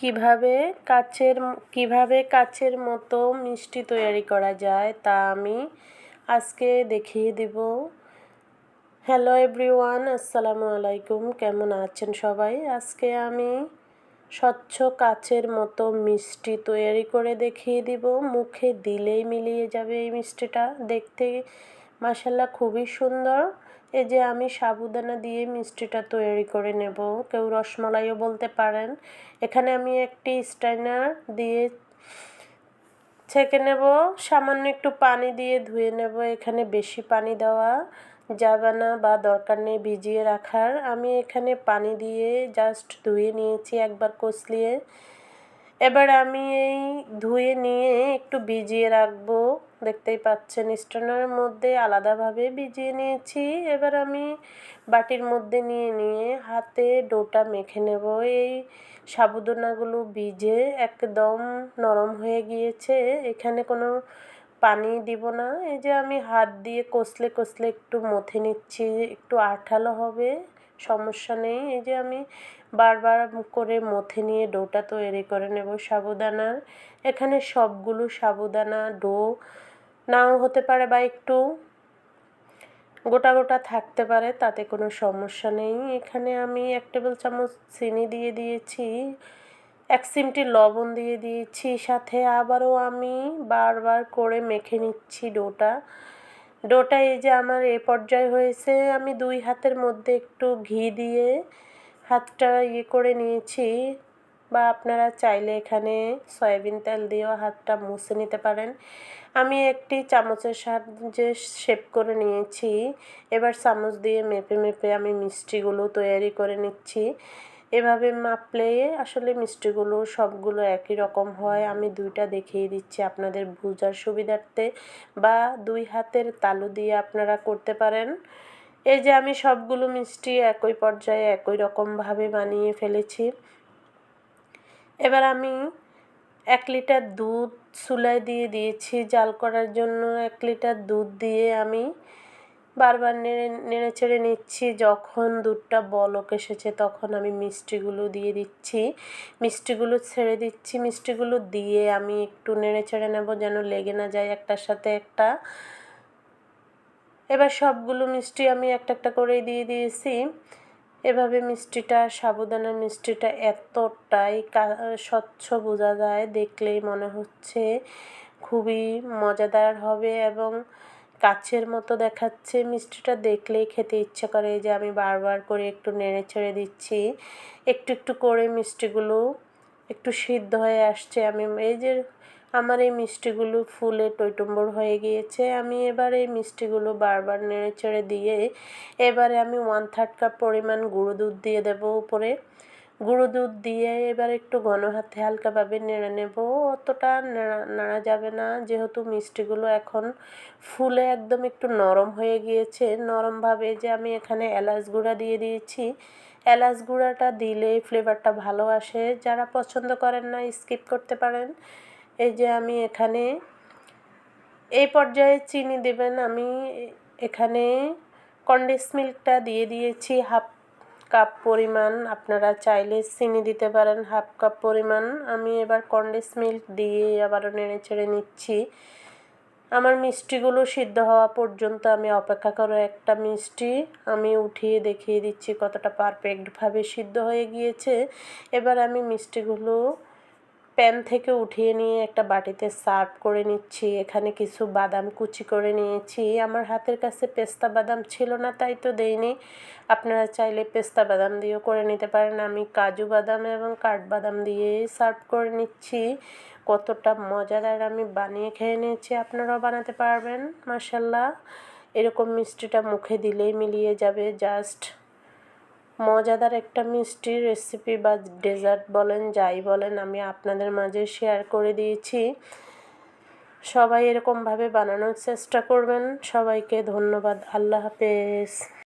কীভাবে কাচের কীভাবে কাচের মতো মিষ্টি তৈরি করা যায় তা আমি আজকে দেখিয়ে দেব। হ্যালো এভরিওয়ান আসসালামু আলাইকুম, কেমন আছেন সবাই? আজকে আমি স্বচ্ছ কাচের মতো মিষ্টি তৈরি করে দেখিয়ে দিব। মুখে দিলেই মিলিয়ে যাবে এই মিষ্টিটা। দেখতে মাসাল্লাহ খুবই সুন্দর। এই যে আমি সাবুদানা দিয়ে মিষ্টিটা তৈরি করে নেব। কেউ রসমালাইও বলতে পারেন। এখানে আমি একটি স্টাইনার দিয়ে ছেঁকে নেব। সামান্য একটু পানি দিয়ে ধুয়ে নেব। এখানে বেশি পানি দেওয়া যাবে না বা দরকার নেই ভিজিয়ে রাখার। আমি এখানে পানি দিয়ে জাস্ট ধুয়ে নিয়েছি একবার কষলিয়ে। এবার আমি এই ধুয়ে নিয়ে একটু ভিজিয়ে রাখব। দেখতেই পাচ্ছেন, স্টোনের মধ্যে আলাদাভাবে ভিজিয়ে নিয়েছি। এবার আমি বাটির মধ্যে নিয়ে নিয়ে হাতে ডোটা মেখে নেব। এই সাবুদানাগুলো ভিজে একদম নরম হয়ে গিয়েছে। এখানে কোনো পানি দিব না। এই যে আমি হাত দিয়ে কষলে কষলে একটু মথে নিচ্ছি, একটু আঠালো হবে, সমস্যা নেই। এই যে আমি বারবার করে মথে নিয়ে ডোটা তৈরি করে নেব সাবুদানার। এখানে সবগুলো সাবুদানা ডো নাও হতে পারে বা একটু গোটা গোটা থাকতে পারে, তাতে কোনো সমস্যা নেই। এখানে আমি এক টেবিল চামচ চিনি দিয়ে দিয়েছি, এক সিমটি লবণ দিয়ে দিয়েছি, সাথে আবারও আমি বারবার করে মেখে নিচ্ছি ডোটা। ডোটা এই যে আমার এ পর্যায়ে হয়েছে, আমি দুই হাতের মধ্যে একটু ঘি দিয়ে হাতটা ইয়ে করে নিয়েছি। বা আপনারা চাইলে এখানে সয়াবিন তেল দিয়েও হাতটা মুছে নিতে পারেন। আমি একটি চামচের সাহায্যে শেপ করে নিয়েছি। এবার চামচ দিয়ে মেপে মেপে আমি মিষ্টিগুলো তৈরি করে নিচ্ছি। এভাবে মাপলে আসলে মিষ্টিগুলো সবগুলো একই রকম হয়। আমি দুইটা দেখিয়ে দিচ্ছি আপনাদের বোঝার সুবিধার্থে বা দুই হাতের তালু দিয়ে আপনারা করতে পারেন। এই যে আমি সবগুলো মিষ্টি একই পর্যায়ে একই রকমভাবে বানিয়ে ফেলেছি। এবার আমি এক লিটার দুধ চুলায় দিয়ে দিয়েছি। জাল করার জন্য এক লিটার দুধ দিয়ে আমি বারবার নেড়ে নেড়ে চেড়ে নিচ্ছি। যখন দুধটা বলক এসেছে তখন আমি মিষ্টিগুলো দিয়ে দিচ্ছি। মিষ্টিগুলো ছেড়ে দিচ্ছি। মিষ্টিগুলো দিয়ে আমি একটু নেড়ে চেড়ে নেব যেন লেগে না যায় একটার সাথে একটা। এবার সবগুলো মিষ্টি আমি একটা একটা করেই দিয়ে দিয়েছি। এভাবে মিষ্টিটা সাবুদানা মিষ্টিটা এতটাই স্বচ্ছ বোঝা যায়, দেখলেই মনে হচ্ছে খুবই মজাদার হবে এবং কাছের মতো দেখাচ্ছে। মিষ্টিটা দেখলেই খেতে ইচ্ছে করে যে আমি বারবার করে একটু নেড়ে ছেড়ে দিচ্ছি। একটু একটু করে মিষ্টিগুলো একটু সিদ্ধ হয়ে আসছে। আমি এই যে আমার এই মিষ্টিগুলো ফুলে টইটম্বর হয়ে গিয়েছে। আমি এবার এই মিষ্টিগুলো বারবার নেড়ে চেড়ে দিয়ে এবারে আমি ওয়ান থার্ড কাপ পরিমাণ গুঁড়ো দুধ দিয়ে দেবো উপরে। গুঁড়ো দুধ দিয়ে এবার একটু ঘন হাতে হালকাভাবে নেড়ে নেব। অতটা নেড়া, নাড়া যাবে না, যেহেতু মিষ্টিগুলো এখন ফুলে একদম একটু নরম হয়ে গিয়েছে। নরমভাবে যে আমি এখানে এলাচ গুঁড়া দিয়ে দিয়েছি। এলাচ গুঁড়াটা দিলে ফ্লেভারটা ভালো আসে। যারা পছন্দ করেন না স্কিপ করতে পারেন। এই যে আমি এখানে এই পর্যায়ে চিনি দেবেন, আমি এখানে কন্ডেন্স মিল্কটা দিয়ে দিয়েছি হাফ কাপ পরিমাণ। আপনারা চাইলে চিনি দিতে পারেন হাফ কাপ পরিমাণ। আমি এবার কন্ডেন্স মিল্ক দিয়ে আবারও নেড়ে ছেড়ে নিচ্ছি। আমার মিষ্টিগুলো সিদ্ধ হওয়া পর্যন্ত আমি অপেক্ষা করো একটা মিষ্টি আমি উঠিয়ে দেখিয়ে দিচ্ছি কতটা পারফেক্টভাবে সিদ্ধ হয়ে গিয়েছে। এবার আমি মিষ্টিগুলো প্যান থেকে উঠিয়ে নিয়ে একটা বাটিতে সার্ভ করে নিচ্ছি। এখানে কিছু বাদাম কুচি করে নিয়েছি। আমার হাতের কাছে পেস্তা বাদাম ছিল না, তাই তো দেইনি। আপনারা চাইলে পেস্তা বাদাম দিয়েও করে নিতে পারেন। আমি কাজু বাদাম এবং কাঠবাদাম দিয়ে সার্ভ করে নিচ্ছি। কতটা মজাদার আমি বানিয়ে খেয়ে নিয়েছি, আপনারাও বানাতে পারবেন মাসাল্লাহ এরকম মিষ্টিটা মুখে দিলেই মিলিয়ে যাবে, জাস্ট মজাদার একটা মিষ্টির রেসিপি বা ডেজার্ট বলেন, যাই বলেন, আমি আপনাদের মাঝে শেয়ার করে দিয়েছি। সবাই এরকমভাবে বানানোর চেষ্টা করবেন। সবাইকে ধন্যবাদ। আল্লাহ হাফেজ।